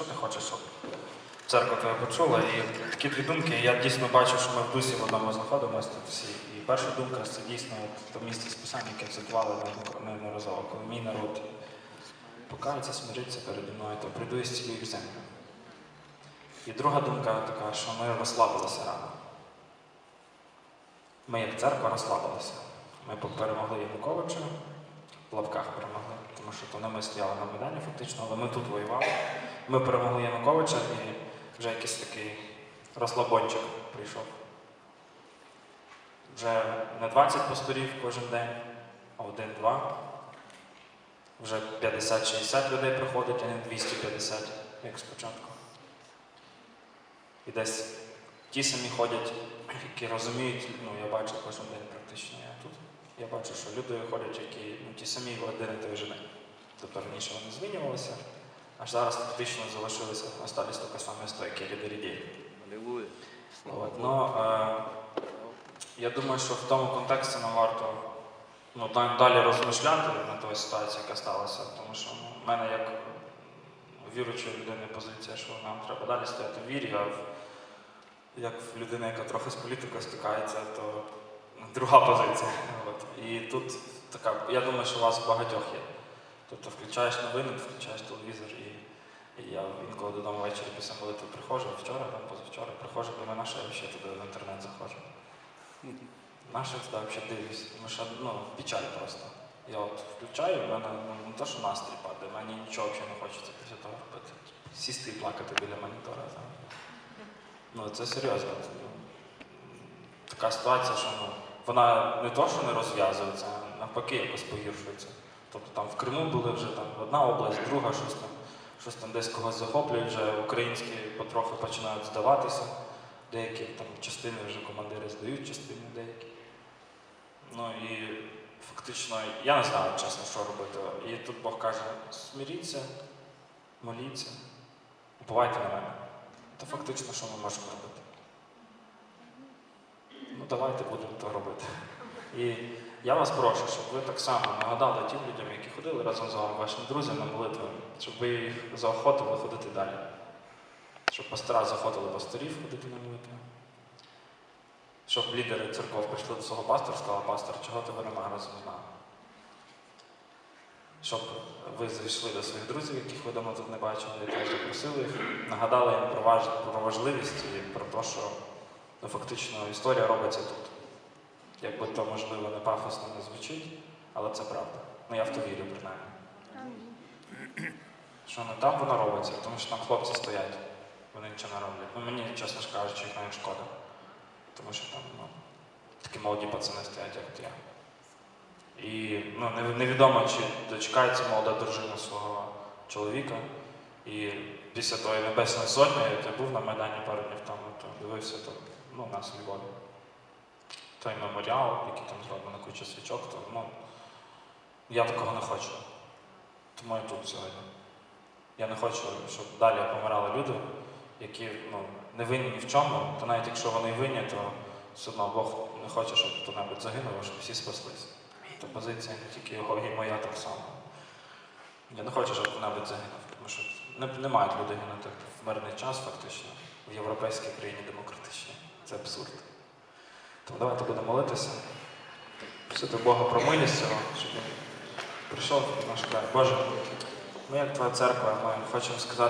що ти хочеш, щоб церква тебе почула. І такі дві думки, я дійсно бачу, що ми в дусі в одному знаходимося тут всі. І перша думка це дійсно то місце списання, яке цитували неодноразово, коли мій народ покається, смириться переді мною, то прийду і зцілюю їх землю. І друга думка така, що ми розслабилися рано. Ми як церква розслабилися. Ми перемогли Януковича, в лапках перемогли, тому що то не ми стояли на Майдані фактично, але ми тут воювали. Ми перемогли Януковича і вже якийсь такий розслабончик прийшов. Вже не 20 пасторів кожен день, а один-два. Вже 50-60 людей приходить, а не 250, як спочатку. І десь ті самі ходять, які розуміють, ну я бачу кожен день практично я бачу, що люди ходять, які ну, ті самі один і той же день. Тобто раніше вони змінювалися, аж зараз фактично залишилися, остались тільки самі стойкі лідери дій. Аллилуйя. Ну, е, я думаю, що в тому контексті нам варто ну, да- далі розмишляти на ту ситуацію, яка сталася, тому що ну, в мене як віруючої людини позиція, що нам треба далі стояти в вірі, а в, як в людини, яка трохи з політикою стикається, то друга позиція. І тут така, я думаю, що у вас багатьох є. Тобто включаєш новини, включаєш телевізор і і я інколи додому ввечері після молитви приходжу, вчора, там позавчора, приходжу, думаю, на що я ще туди в інтернет заходжу. На що я туди взагалі дивлюсь? Тому що ну, печаль просто. Я от включаю, в мене ну, не то, що настрій падає, мені нічого взагалі не хочеться після того робити. Сісти і плакати біля монітора. Там. Ну, це серйозно. Ну, така ситуація, що ну, вона не то, що не розв'язується, а навпаки якось погіршується. Тобто там в Криму були вже там одна область, друга, щось там, щось там десь когось захоплюють, вже українські потроху починають здаватися. Деякі там частини вже командири здають частини деякі. Ну і фактично, я не знаю, чесно, що робити. І тут Бог каже: смиріться, моліться, уповайте на мене. Та фактично, що ми можемо робити? Давайте будемо то робити. І я вас прошу, щоб ви так само нагадали тим людям, які ходили разом з вами, вашим друзям на молитву, щоб ви їх заохотили ходити далі. Щоб пастора заохотили пасторів ходити на молитву. Щоб лідери церков прийшли до свого пастора і сказали, пастор, чого тебе немає разом з нами? Щоб ви зайшли до своїх друзів, яких ви давно тут не бачили, і теж запросили їх, нагадали їм про важливість і про те, що ну, фактично історія робиться тут. Якби то, можливо, не пафосно не звучить, але це правда. Ну я в то вірю, принаймні. Що не там воно робиться, тому що там хлопці стоять, вони нічого не роблять. Ну мені, чесно ж кажучи, їх навіть шкода. Тому що там ну, такі молоді пацани стоять, як я. І ну, невідомо, чи дочекається молода дружина свого чоловіка. І після тої Небесної Сотні, я був на Майдані пару днів тому, то дивився то, ну, у нас у. Той меморіал, який там зроблено куча свічок, то ну, я такого не хочу. Тому я тут сьогодні. Я не хочу, щоб далі помирали люди, які ну, не винні ні в чому, то навіть якщо вони винні, то все одно Бог не хоче, щоб хто-небудь загинув, а щоб всі спаслись. То позиція не тільки його, і моя так само. Я не хочу, щоб хто-небудь загинув, тому що не, не мають люди гинути в мирний час, фактично, в європейській країні демократичній. Це абсурд. Тому давайте будемо молитися, просити Бога про милість цього, щоб він прийшов в наш край. Боже, ми як Твоя церква, ми хочемо сказати.